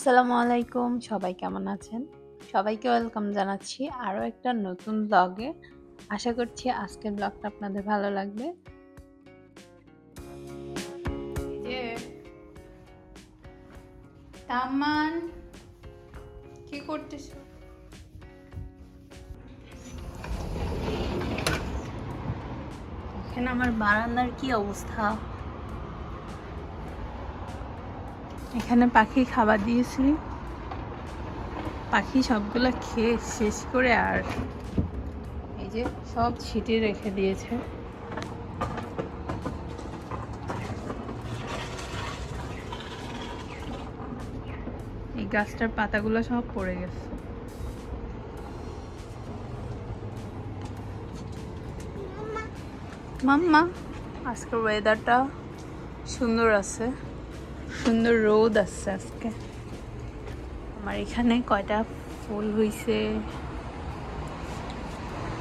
আসসালামু আলাইকুম, সবাই কেমন আছেন? সবাইকে ওয়েলকাম জানাচ্ছি আরও একটা নতুন ব্লগে আশা করছি আজকের ব্লগটা আপনাদের ভালো লাগবে। তামান কি করতেছো? এখানে আমার বারান্দার কি অবস্থা? এখানে পাখি খাবার দিয়েছি পাখি সবগুলো খেয়ে শেষ করে আর এই যে সব ছিটিয়ে রেখে দিয়েছে। এই গাছটার পাতাগুলো সব পড়ে গেছে। মাম্মা, আজকের ওয়েদারটা সুন্দর আছে। সুন্দর রোদ আসছে আজকে। আমার এখানে কয়টা ফুল হইছে?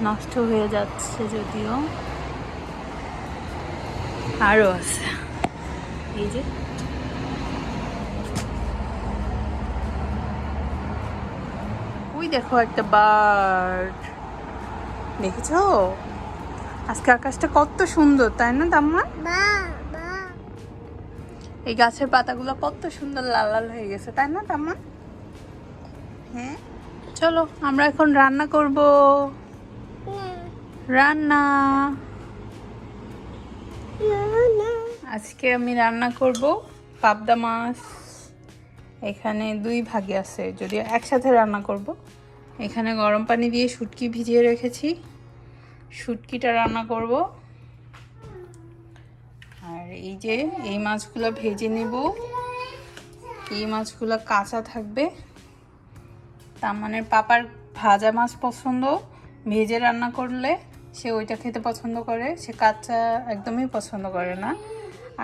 নষ্ট হয়ে যাচ্ছে যদিও। আরও আছে। এই যে। ওই দেখো একটা বার্ড। দেখেছ? আজকে আকাশটা কত সুন্দর, তাই না তাম্মা এই গাছের পাতাগুলো কত সুন্দর লাল লাল হয়ে গেছে, তাই না তাম্মা? হ্যাঁ? চলো, আমরা এখন রান্না করব। রান্না। আজকে আমি রান্না করব পাবদা মাছ। এখানে দুই ভাগে আছে যদি একসাথে রান্না করব। এখানে গরম পানি দিয়ে শুটকি ভিজিয়ে রেখেছি। শুটকিটা রান্না করব। এই যে এই মাছগুলো ভেজে নেব। এই মাছগুলো কাঁচা থাকবে। তার মানে পাপার ভাজা মাছ পছন্দ ভেজে রান্না করলে সে ওইটা খেতে পছন্দ করে সে কাঁচা একদমই পছন্দ করে না।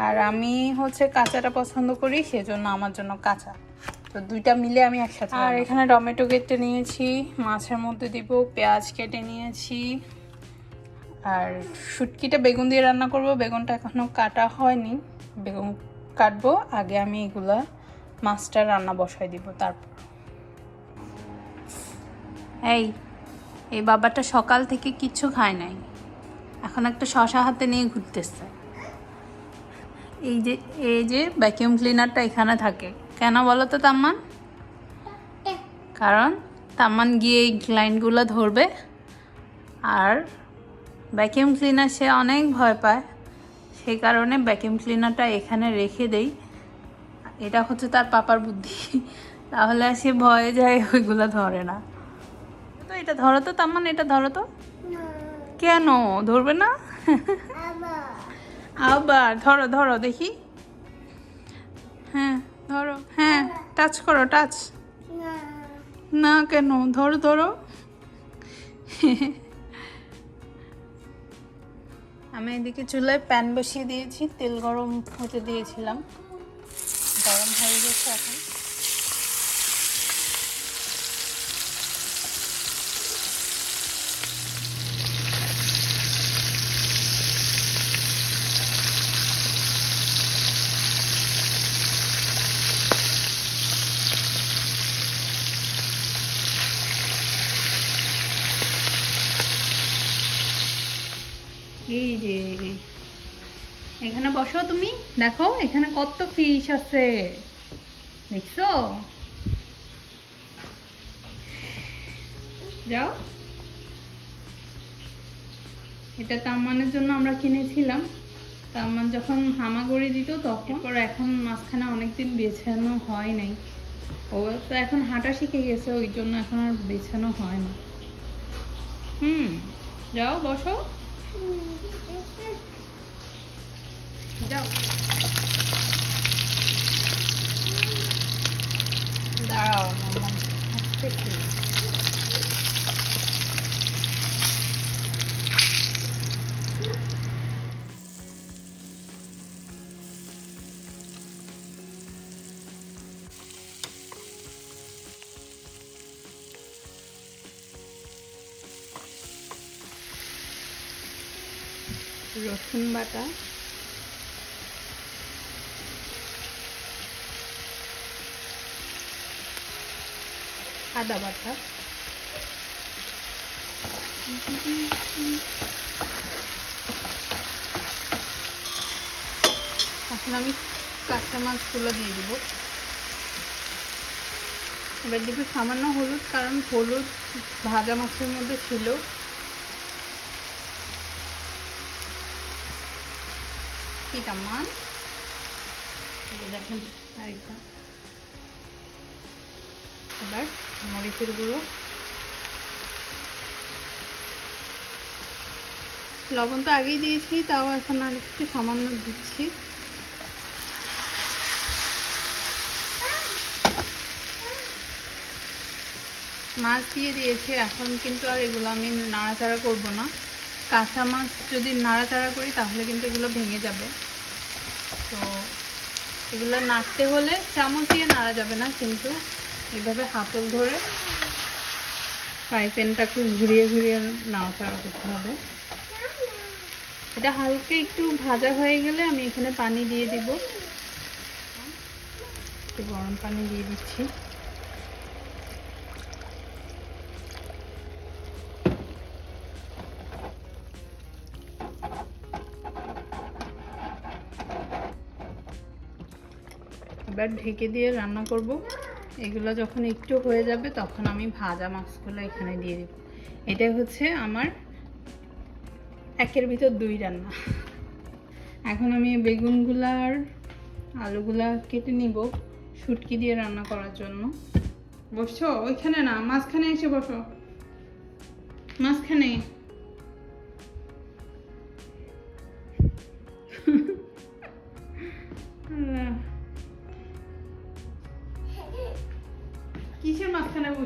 আর আমি হচ্ছে কাঁচাটা পছন্দ করি সেজন্য আমার জন্য কাঁচা। তো দুইটা মিলে আমি একসাথে আর এখানে টমেটো কেটে নিয়েছি মাছের মধ্যে দিব পেঁয়াজ কেটে নিয়েছি। আর শুটকিটা বেগুন দিয়ে রান্না করব। বেগুনটা এখনও কাটা হয়নি। বেগুন কাটবো। আগে আমি এগুলা মাছটা রান্না বসাই দিব তারপর। এই এই বাবাটা সকাল থেকে কিচ্ছু খায় নাই। এখন একটা শশা হাতে নিয়ে ঘুরতেছে। এই যে এই যে ভ্যাকিউম ক্লিনারটা এখানে থাকে। কেন বলো তো তাম্মান? কারণ তাম্মান গিয়ে এই লাইনগুলো ধরবে। আর ভ্যাকিউম ক্লিনার সে অনেক ভয় পায়। সেই কারণে ভ্যাকিউম ক্লিনারটা এখানে রেখে দেই। এটা হচ্ছে তার পাপার বুদ্ধি। তাহলে সে ভয়ে যায় ওইগুলো ধরে না। তো এটা ধরো তো তাম্মান এটা ধরো তো। কেন? ধরবে না? আবার। ধরো ধরো দেখি। হ্যাঁ ধরো হ্যাঁ টাচ করো টাচ না কেন? ধরো ধরো। আমি এদিকে চুলায় প্যান বসিয়ে দিয়েছি তেল গরম হতে দিয়েছিলাম। গরম হয়ে গেছে এখন এই যে এখানে বসো তুমি। দেখো, এখানে কত ফিশ আছে। দেখছ? যাও। এটা তাম্মানের জন্য আমরা কিনেছিলাম। তাম্মান যখন হামাগুড়ি দিত তখন। পর এখন মাঝখানে অনেকদিন বেছানো হয় নাই। ও তো এখন হাঁটা শিখে গেছে, ওই জন্য এখন আর বেছানো হয় না। হুম, যাও, বসো। যাও দাঁড়াও মাম্মা আস্তে একটু। রসুন বাটা আদা বাটা। এখন আমি কাঁচা মাছগুলো দিয়ে দিব। এবার দিব সামান্য হলুদ, কারণ হলুদ ভাজা মাছের মধ্যে ছিল। যে দেখেন, আরেকটা। এবার মরিচের গুঁড়ো। লবণ তো আগেই দিয়েছি, তাও এখন আর একটু সামান্য দিচ্ছি। মাছ দিয়ে দিয়েছি, এখন কিন্তু আর এগুলো আমি নাড়াচাড়া করব না। কাঁচা মাছ যদি নাড়াচাড়া করি, তাহলে কিন্তু এগুলো ভেঙে যাবে। তো এগুলো নাড়তে হলে চামচ দিয়ে নাড়া যাবে না কিন্তু। এইভাবে হাতল ধরে ফ্রাই প্যানটাকে ঘুরিয়ে ঘুরিয়ে নাড়াচাড়া করতে হবে। এটা হালকা একটু ভাজা হয়ে গেলে আমি এখানে পানি দিয়ে দিব। একটু গরম পানি দিয়ে দিচ্ছি। এবার ঢেকে দিয়ে রান্না করব। এগুলো যখন একটু হয়ে যাবে তখন আমি ভাজা মাছগুলো এখানে দিয়ে দিব। এটা হচ্ছে আমার একের ভিতর দুই রান্না। এখন আমি বেগুনগুলা আর আলুগুলা কেটে নিব শুটকি দিয়ে রান্না করার জন্য। বসছো? ওইখানে না, মাঝখানে এসে বসো। মাঝখানে।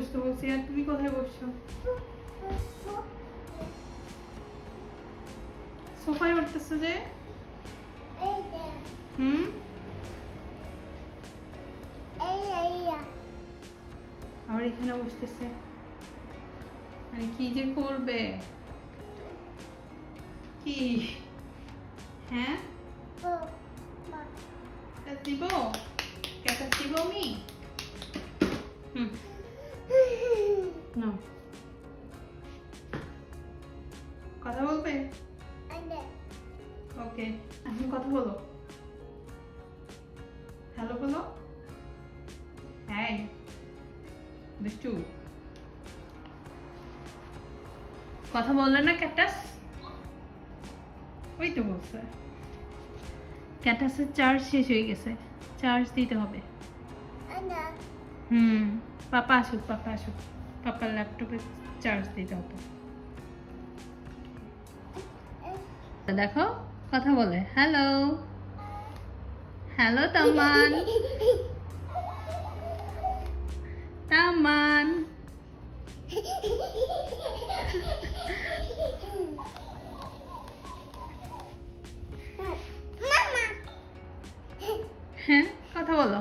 বসতে বলছি আর তুমি কোথায় বসছো? সোফায় উঠতেছো যে? হুম? আবার এখানে বসতেছে। মানে কি যে করবে? কি? হ্যাঁ? দিব? কথা বলো। হ্যালো বলো। হ্যাঁ দুষ্টু কথা বললে না ক্যাটাস? ওই তো বলছে। ক্যাটাসের চার্জ শেষ হয়ে গেছে। চার্জ দিতে হবে। হুম পাপা আসুক পাপা আসুক। পাপার ল্যাপটপে চার্জ দিতে হবে। দেখো। কথা বলে। হ্যালো হ্যালো তামান তামান হ্যাঁ কথা বলো।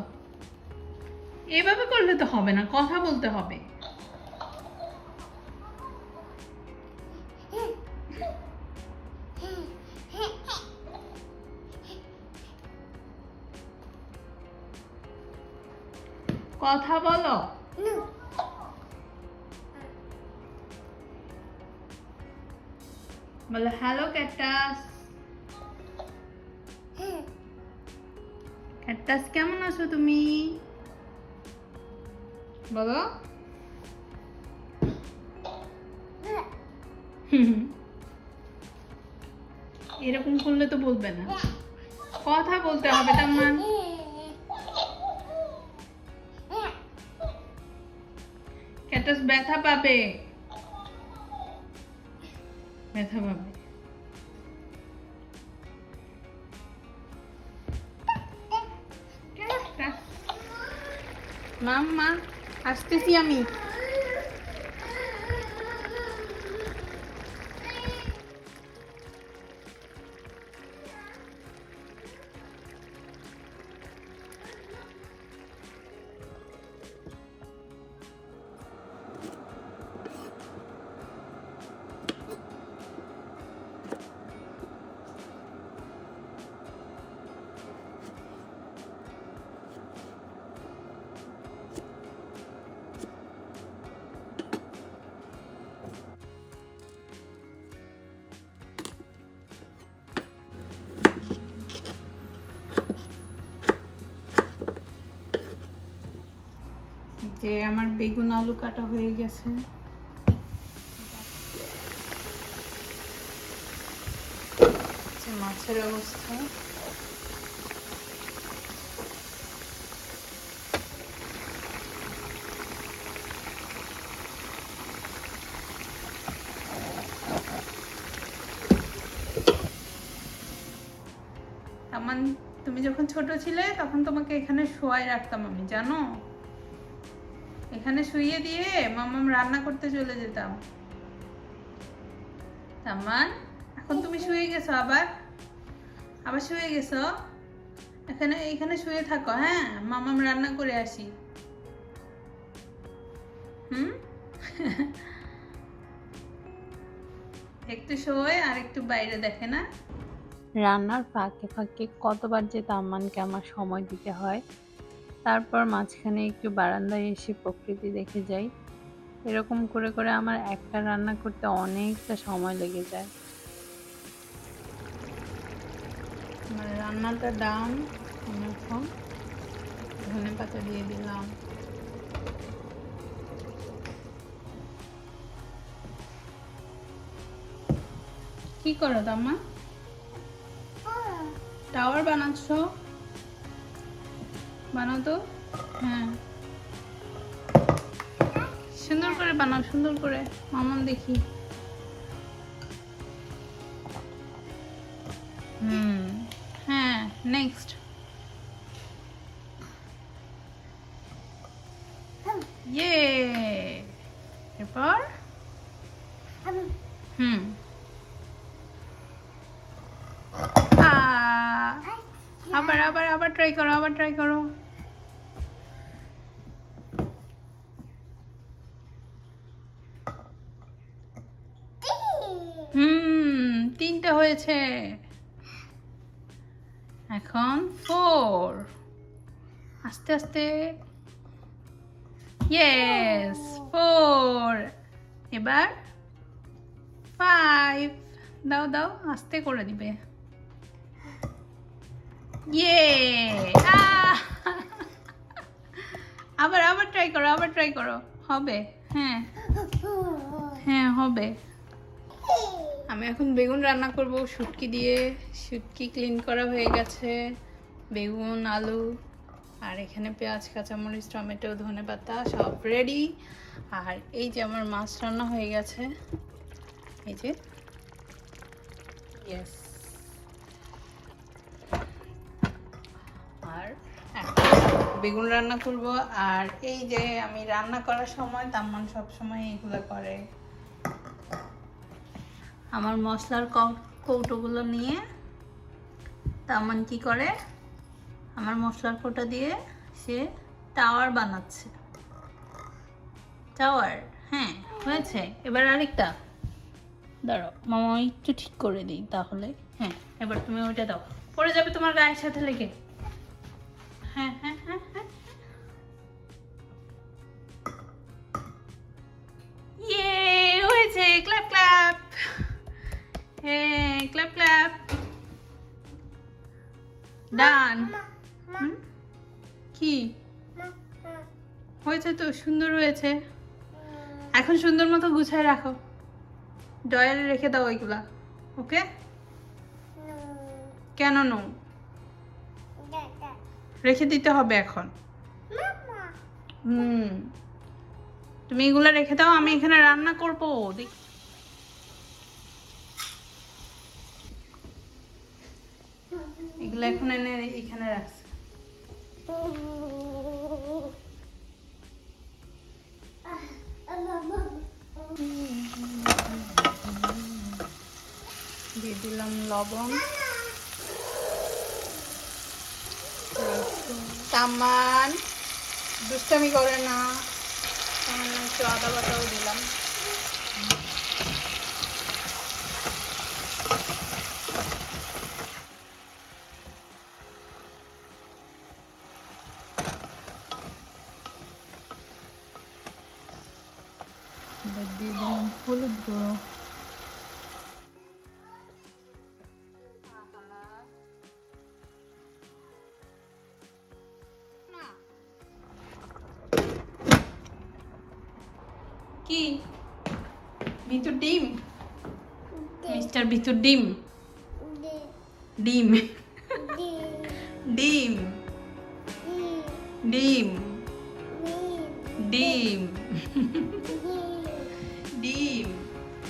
এভাবে করলে তো হবে না কথা বলতে হবে। বলো হ্যালো ক্যাটাস ক্যাটাস কেমন আছো তুমি? বলো। হুম। এরকম করলে তো বলবে না। কথা বলতে হবে তার ক্যাটাস ব্যথা পাবে। ব্যথা পাবে। মাম্মা আসতেছি আমি। যে আমার বেগুন আলু কাটা হয়ে গেছে। মাছের অবস্থা। তুমি যখন ছোট ছিলে, তখন তোমাকে এখানে শোয়াই রাখতাম আমি, জানো? এখানে শুইয়ে দিয়ে মামাম রান্না করতে চলে যেতাম। তামান এখন তুমি শুয়ে গেছো আবার? আবার শুয়ে গেছো? এখানে এখানে শুয়ে থাকো হ্যাঁ? মামাম রান্না করে আসি। হুম? একটু শোয় আর একটু বাইরে দেখে না? রান্নার ফাঁকে ফাঁকে কতবার যে তাম্মানকে আমার সময় দিতে হয় তারপর মাঝখানে একটু বারান্দায় এসে প্রকৃতি দেখে যাই। এরকম করে করে আমার একটা রান্না করতে অনেকটা সময় লেগে যায়। আমার রান্নাটা ডান আমি এখন ধনে পাতা দিয়ে দিলাম। কি করো তামা টাওয়ার বানাচ্ছ? বানাও তো। হ্যাঁ। সুন্দর করে বানাও সুন্দর করে। মামাম দেখি। হুম। হ্যাঁ নেক্সট ইয়ে এরপর? হুম। আবার আবার আবার ট্রাই করো আবার ট্রাই করো হুম তিনটা হয়েছে? এখন ফোর আস্তে আস্তে। ইয়েস ফোর এবার ফাইভ দাও দাও, আস্তে করে দিবে। ইয়ে আবার আবার ট্রাই করো, আবার ট্রাই করো। হবে হ্যাঁ। হ্যাঁ হবে। আমি এখন বেগুন রান্না করব, শুটকি দিয়ে, শুটকি ক্লিন করা হয়ে গেছে, বেগুন, আলু, আর এখানে পেঁয়াজ, কাঁচামরিচ, টমেটো, ধনে পাতা সব রেডি আর এই যে আমার মাছ রান্না হয়ে গেছে, এই যে ইয়েস আর বেগুন রান্না করব, আর এই যে আমি রান্না করার সময় তাম্মান সব সময় এইগুলো করে। আমার মশলার কৌটোগুলো নিয়ে তামান কি করে? আমার মশলার কৌটা দিয়ে সে টাওয়ার বানাচ্ছে। টাওয়ার? হ্যাঁ হয়েছে। এবার আরেকটা। দাঁড়াও, মামা একটু ঠিক করে দিই তাহলে। হ্যাঁ এবার তুমি ওইটা দাও। পড়ে যাবে তোমার গায়ের সাথে লেগে। হ্যাঁ হ্যাঁ হ্যাঁ হ্যাঁ। ইয়ে হয়েছে। Clap clap. হ্যাঁ ক্ল্যাপ ক্ল্যাপ ডান কি হয়েছে তো সুন্দর হয়েছে। এখন সুন্দর মতো গুছায় রাখো। ডয়ারে রেখে দাও ওইগুলা ওকে? কেন নো? রেখে দিতে হবে এখন। হুম। তুমি এগুলো রেখে দাও আমি এখানে রান্না করব। দেখ এগুলো এখন এনে এখানে রাখছি। দিয়ে দিলাম লবণ। তামান দুষ্টামি করে না। একটু আদা বাটাও দিলাম। ভিতর ডিম? মিস্টার ভিতর ডিম? ডিম। ডিম। ডিম। ডিম। ডিম।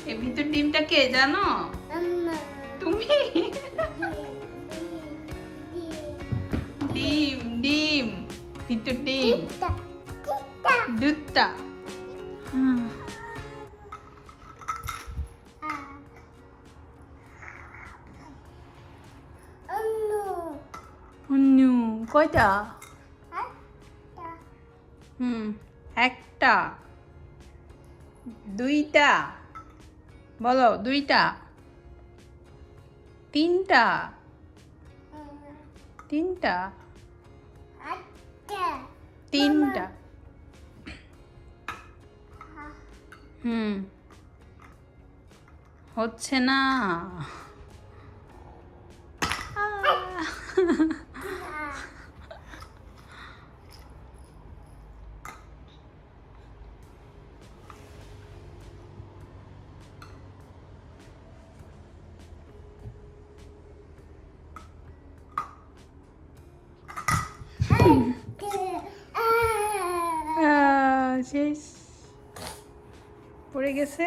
এ ভিতর ডিমটা কে জানো? তুমি। ডিম ডিম। ভিতর ডিম। দুধটা। কয়টা? হুম একটা দুইটা বলো দুইটা তিনটা তিনটা তিনটা। হুম হচ্ছে না। পড়ে গেছে?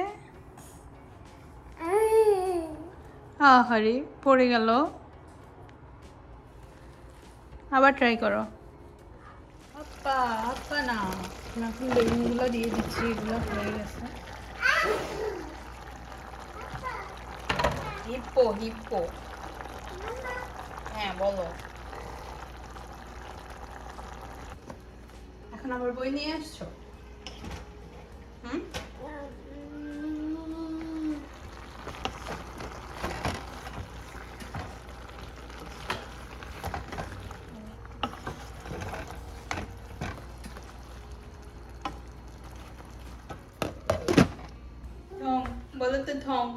আহারে পড়ে গেল। আবার ট্রাই করো। আপা আপা না। এখন দিয়ে দিচ্ছি এগুলো হয়ে গেছে। Hippo hippo. হ্যাঁ বলো। এখন আবার বই নিয়ে আসছো? হুম ঢং বলো তো ঢং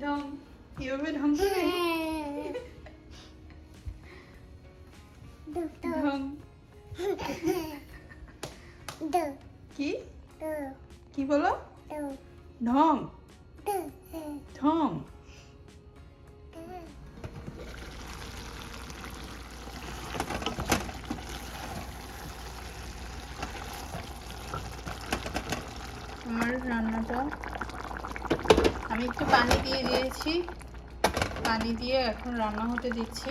ঢং কীভাবে ঢং করে ঢং কি কি বলো ঢং ঢং আমার রান্নাটা আমি একটু পানি দিয়ে দিয়েছি। পানি দিয়ে এখন রান্না হতে দিচ্ছি।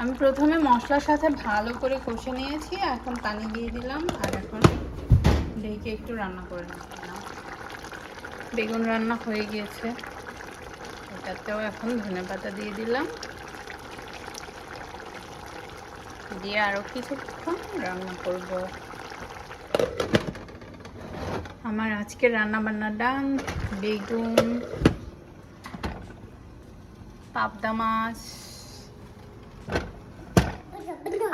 আমি প্রথমে মশলার সাথে ভালো করে কষে নিয়েছি, এখন পানি দিয়ে দিলাম, আর এখন ঢেকে একটু রান্না করে নিলাম। বেগুন রান্না হয়ে গিয়েছে। এটাতেও এখন ধনে পাতা দিয়ে দিলাম। দিয়ে আরও কিছুক্ষণ রান্না করব। আমার আজকে রান্না বান্না ডান। বেগুন, পাবদা মাছ।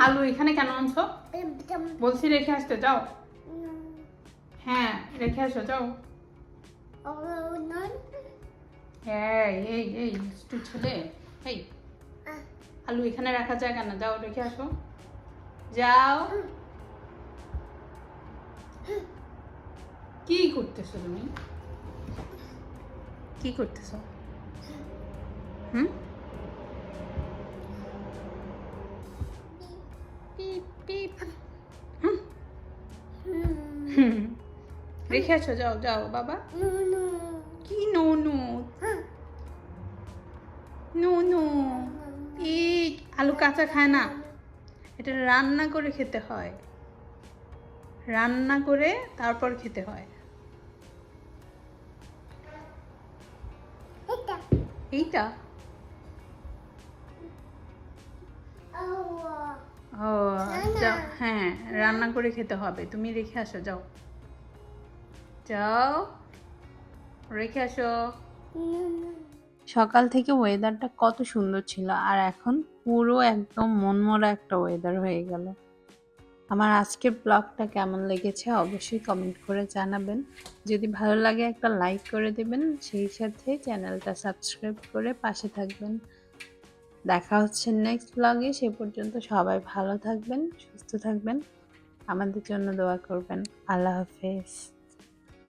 আলু এখানে কেন আনছো? বলছি রেখে আসতে, যাও। হ্যাঁ রেখে আসো, যাও। এই এই এই এই, আলু এখানে রাখা যায় কেন? যাও, রেখে আসো। যাও। কি করতেছো তুমি? কি করতেছো? হুম। রেখে আসো যাও যাও বাবা। কি নো নো নো নো এই আলু কাঁচা খায় না? এটা রান্না করে খেতে হয়। রান্না করে তারপর খেতে হয়। এইটা? ও যাও হ্যাঁ রান্না করে খেতে হবে। তুমি রেখে আসো, যাও। যাও। রেখে আসো। সকাল থেকে ওয়েদারটা কত সুন্দর ছিল, আর এখন পুরো একদম মনমরা একটা ওয়েদার হয়ে গেল। আমার আজকের ব্লগটা কেমন লেগেছে অবশ্যই কমেন্ট করে জানাবেন। যদি ভালো লাগে একটা লাইক করে দেবেন, সেই সাথে চ্যানেলটা সাবস্ক্রাইব করে পাশে থাকবেন। দেখা হচ্ছে নেক্সট ব্লগে, সে পর্যন্ত সবাই ভালো থাকবেন, সুস্থ থাকবেন। আমাদের জন্য দোয়া করবেন। আল্লাহ হাফেজ।